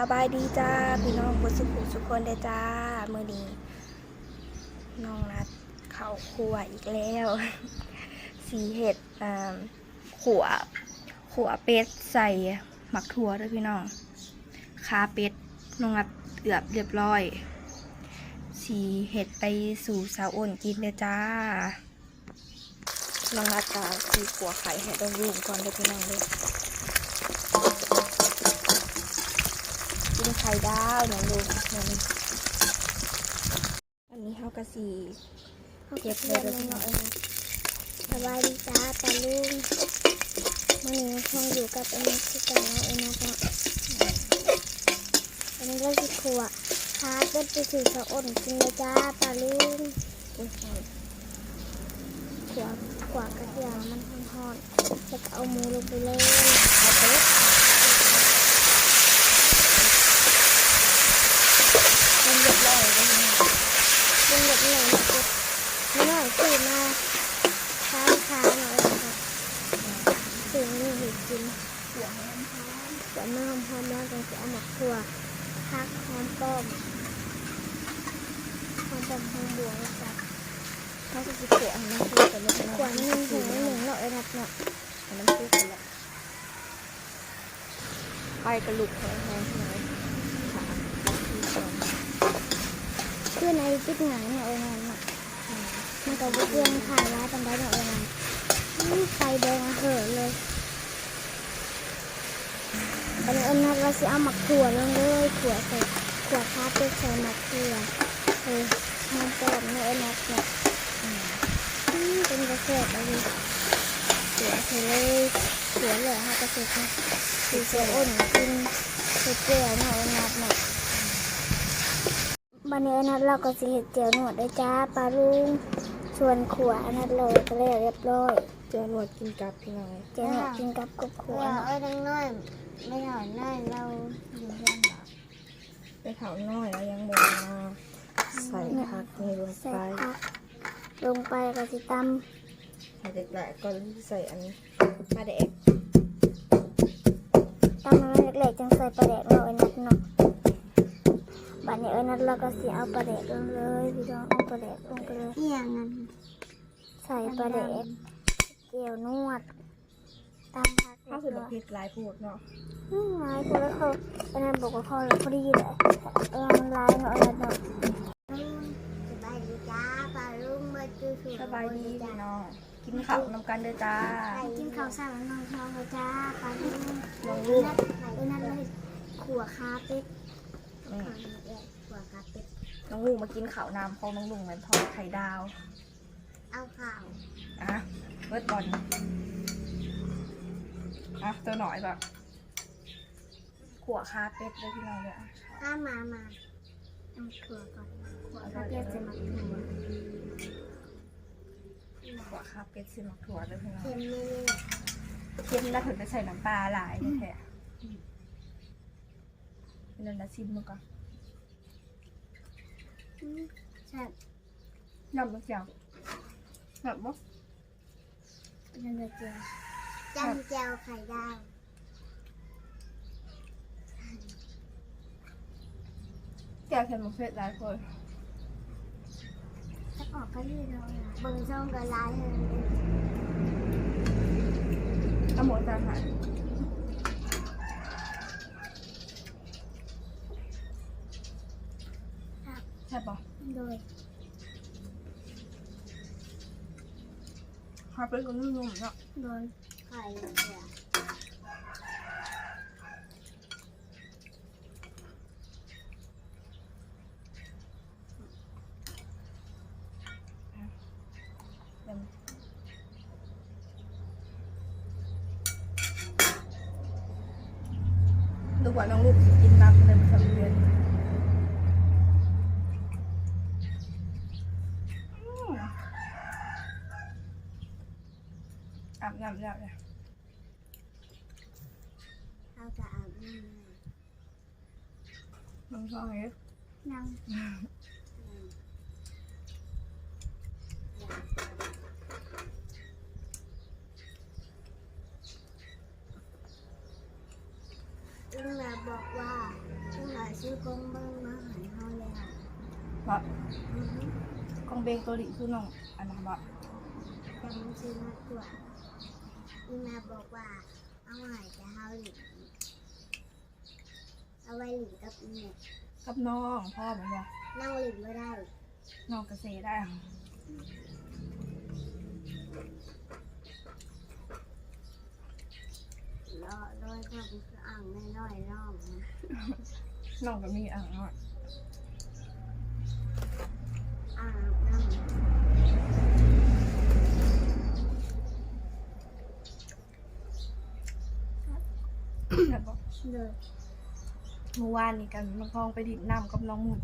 สบายดีจ้าพี่น้องบุสุขุสุคนเด้จ้ามือนี้น้องนัดเข้าครัวอีกแล้ว สีเห็ดขัวขัวเป็ดใส่หมักถั่วด้วยพี่น้องขาเป็ดน้องนัดเอือบเรียบร้อย สีเห็ดไปสู่สาวอ้นกินเด้จ้าน้องนัดจะสีขัวไข่ให้ต้องรูมก่อนเด้พี่น้องเด้อ กินไข่ดาวอย่างลุงนี่อันนี้เขากระสีเก็บเลยเลยเนาะสบายดีจ้าตาลุงมื่อนี้ห้องอยู่กับเอ็มคือกันเนาะเอ็มนะจ๊ะอันนี้ก็สิขวบพาเป็ดไปสื่อสะอ้นกินเลยจ้าตาลุงขวบขวบกระเทียมมันทอดๆแล้วก็เอาหมูลงไปเลยเอาไป เลยมันเดือดร้อนเลยนะเดือดร้อนเลยไม่น้อยสื่อมาค้าค้าหน่อยนะคะสื่อนี่เห็ดกินหัวมันเดี๋ยวมาหอมแล้วกันจะเอาหมักถั่วพักหอมป้อมหอมป้อมหอมบัวนะจ๊ะเขาจะเกะอันนั้นคือกันเลยขวานหนึ่งถึงหนึ่งเนาะไอ้นัดเนาะอันนั้นคือกันละไปกระลุกแห้งๆใช่ไหมขาที่สอง คือในจิ๊กหนังเนี่ยไอ้นันมันก็บุกเรื่องขายร้ายกันได้เนาะไอ้นัดอื้อไฟแดงเหอเลยอันนี้ไอ้นัดว่าสิเอาหมักถั่วลงเลยถั่วใส่ถั่วคาเต้ใส่หมักถั่วเออหอมป้อมเนี่ยไอ้นัดเนาะอืมอืมเป็นกระเสดอะไรเสือเสือเลยเสือเหลยฮะกระเสดนะสีเสืออ้นกินเสือเจียวหน่อยนัดหน่อย บันนี้นัดเราก็สิเห็ดเจียวหนวดด้วยจ้าปลาลุงส่วนขวานัดเลยก็เลยเรียบร้อยเจอหนวดกินกับพี่น้องเจียวหนวดกินกับกบขวาเราเอ้ยดังน้อยไม่ถอนน้อยเราอยู่เพื่อนเหรอไปเผาน้อยแล้วยังบมาใส่ผักนี่ลงใส่ไปผักลงไปก็สิตใส่แรกๆก็ใส่อันนี้ปลาแดกำตำน้ำเล็กๆจังใส่ปลาแดกเราไอ้นัดเนาะ บันนี้ไอ้นัดเราก็สิเอาปลาแดกลงเลยพี่น้องเอาปลาแดกลงไปเลยเอียงนั้นใส่ปลาแดกเกี่ยวนวดตามพักข้าวสุดเผ็ดหลายพูดเนาะอืมร้ายคนแล้วเขาอันนั้นบอกว่าเขาเลยพอดีเลยเออมันร้ายเนาะอันนั้นเนาะสบายดีจ้าปลาลุงมาจูสูสบายดีพี่น้องกินข้าวนำกันเด้อจ้าไปกินข้าวสารน้องทองเลยจ้าปลาลูกน้องเอลูอกนัดเออนัดเลยขัวคาเป็ด น้องลูกมากินข้าวน้ำของน้องลุงเหมือนทอดไข่ดาว เอาข่าวอะเบิดบอลอะตัวหน่อยแบบขัวคาเป็ดเลยพี่น้องเลยอะถ้ามามาเอาถั่วก่อนขัวคาเป็ดจะหมักถั่วขัวคาเป็ดซิมักถั่วเลยพี่น้องเค็มไม่เลยเค็มแล้วถึงจะใส่น้ำปลาหลายแท้ๆ นั่นนะซิมมันก่อนอืมแซ่บยำมันเจียวแบบว่าอันนั้นเลยเจียวจำเจียวไข่ดาวแก้วเค็มมันเผ็ดหลายคนถ้าออกก็ยืดเลยอะเบิ่งช่องกระไรเลยเอาหมดจานหายใช่ปะโดยคาเป็ดก็นุ่มๆเนาะโดยไข่เจียวดูว่าน้องลูกกินน้ำเต็มสำเร็จอืมอาบน้ำแล้วเนี่ยเขาจะอาบน้ำเลยน้องชอบไงนั่งลุงมาบอกว่าซื้อกงเบิ้งมาใหายเขาแล้วบ่อือฮึกองเบงตัวดิคือน้องอันนั้นบ่แต่มันซื้อมากกว่า อีแม่บอกว่าเอาใหายจะเฮาหลินเอาไว้หลินกับอีแม่กับน้องพ่อเหมือนบ่นั่งหลินไม่ได้น้องเกษตรได้อะรอรอยก็คืออ่างไม่น้อยน้องนะ น้องก็มีอ่างน้อย อ่างน้ำ แล้วก็ เลยเมื่อวานนี้กันน้องพองไปดิบน้ำกับน้องหมุด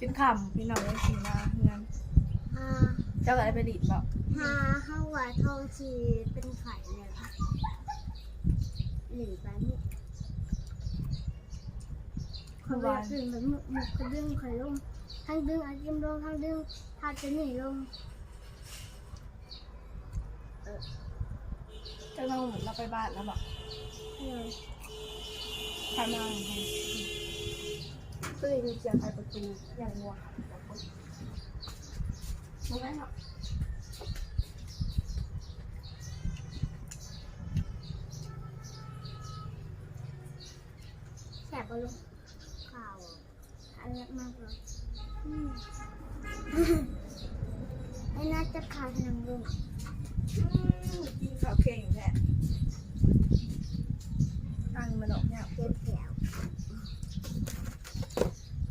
จนขำพี่น้องเลยสีมาเงินฮาเจ้าก็ได้ไปดิบบ่ฮาเข้าว่าทองชีเป็นไข่เลยค่ะหลินไปนี่เขาไปดึงแบบหมุกหมุกกระดึงไข่ลงทั้งดึงอาจิมลงทั้งดึงทาจะหนีลงเจ้าน้องหมุดเราไปบ้านแล้วบ่เลย ใครมาให้ก็เลยมีเสียงใครประตูอย่างงัวค่ะรู้ไหมครับแสบปะลูกข่าวอันเล็กมากเลยอืมไอ้น่าจะขาดหนังลุง อืมกินข้าวเก่งแหละตั้ง มันออกเนี่ยเจ็บแผลว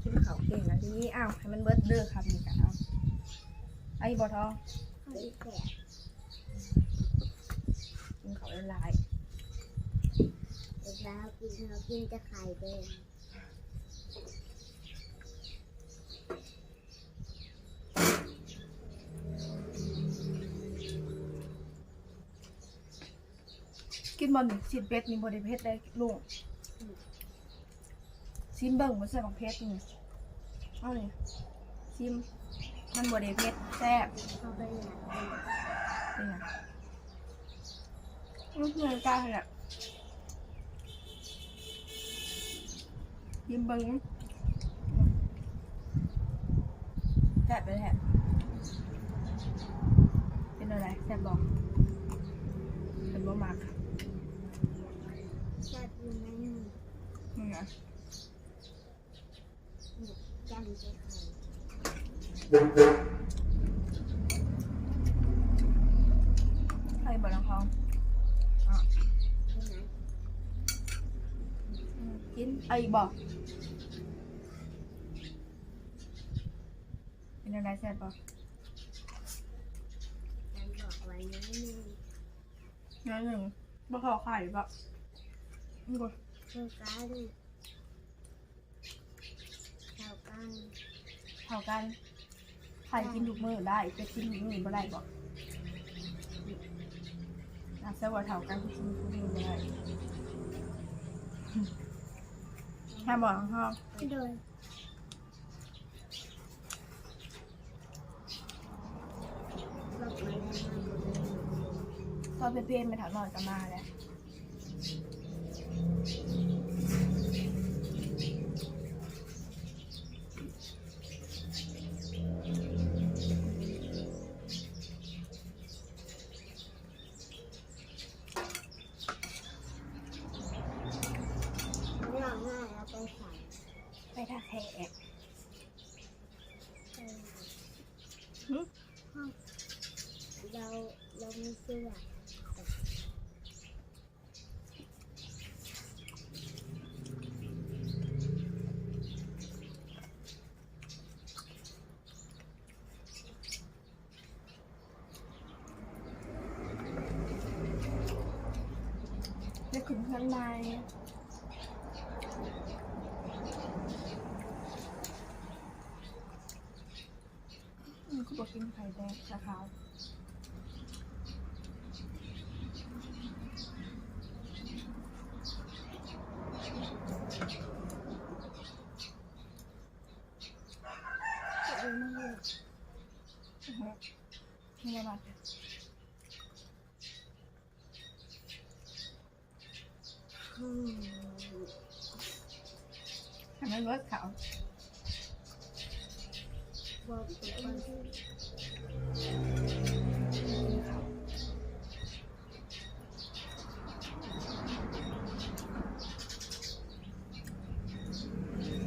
กินข้าวเก่งนะทีนี้อ้าวให้มันเบิดเด้อครับนี่กันเอาไอ้บอทองเขาอีกแผลวกินข้าวละลายเด็กแล้วกินเรากินจะไข่แดง กินบอลสิเป็ดนี่บริเพชรได้ลุงซิมเบิ่งมันใส่ของเพชรนี่เอาเลยซิมมันบริเพชรแซ่บเขาไปอยากกินนี่นะนี่คือกล้าเลยซิมเบิ่งแซ่บไปแหละเป็นอะไรแซ่บบอกเป็นบ่มาก แซ่บอยู่ในนี่ นี่ไง จำจะไข่ ใครบอกน้องทอง ที่ไหน อื มกินไอ้บอกเป็นอะไรแซ่บบอกจำบอกไว้นะนี่งั้นหนึ่งบ่ขอไข่บอกนี่ก่อนเท่ากันเท่ากันเท่ากัน ไข่กินทุกมื้อได้จะกินทุกมื้อบ่ได้บอกอะแซ่บว่าเท่ากันกินทุกมื้อบ่ได้ ถ้าบอกน้องทองโดยบอกมาได้มาตอนเป็นเพลนไปถามหน่อยก็มาแล้ว ง่ายง่ายเอาไปใส่ ไปท่าแขก เออ หึ เราเรามีเสื้อ ได้ขึ้นข้างในอืมก็บอกกินไข่แดงชาขาวก็ดูไม่เลือกอือฮึนี่ไงมาอืมให้ำให้รสเขาบอกคนที่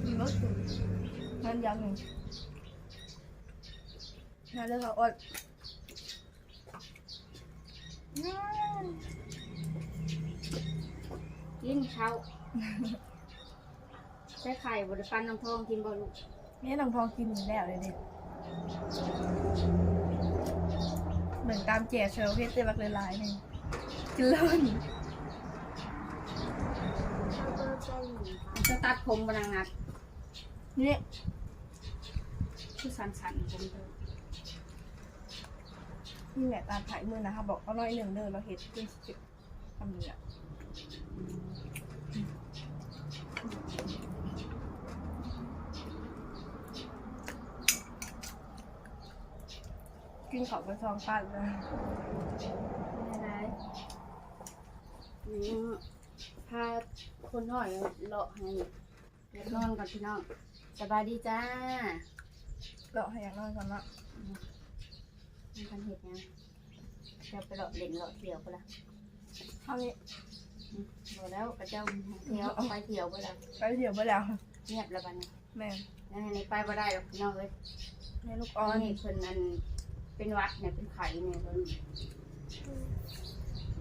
มีรสถึงนั่นยังหนึ่งนั่นเรื่องเขาอดกินข้าว ใช้ไข่บริฟันน้ำทองกินบ่ลูกนี่น้องทองกินอยู่แล้วเลยเด็กเหมือนตามเจียเชลเพชรเตบักเลยลายหนึ่งกินเล่นเขาก็ใจหนีค่ะมันจะตัดผมบนังนัดนี่คือสันสันๆผมเด้อนี่แหละตามถ่ายมือนะคะบอกเอาน้อยหนึ่งเดินเราเห็นขึ้นสิบทำเนี่ย กินของไปซองปันเลยอะไรนี่พาคนหน่อยเลาะให้เดี๋ยวนอนก่อนพี่น้องสบายดีจ้าเราให้อย่างน้อยก่อนละมีกันเห็ดยังจะไปเลาะเล่นเลาะเที่ยวไปละเท่านี้อืมบ่แล้วกระเจ้าเที่ยวเอาไปเที่ยวไปละไปเดี๋ยวไปแล้วเงียบแล้วบัดนี้แม่แล้วในไปบ่ได้หรอกพี่น้องเอ้ยแม่ลูกตอ่ออนนนี้เพิ่นอัน เป็นหวัดเนี่ยเป็นไข้เนี่ยเพิ่น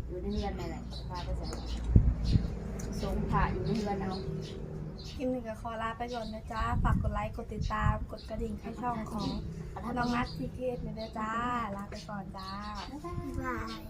อยู่ในเรือนนั่นแหละพาไปใส่สงผ่าอยู่ในเรือนเอาคลิปนี้ก็ขอลาไปก่อนนะจ๊ะ ฝากกดไลค์ กดติดตาม กดกระดิ่งให้ช่องของน้องนัททีเคสเลยนะจ้าลาไปก่อนจ้า บ๊ายบายบาย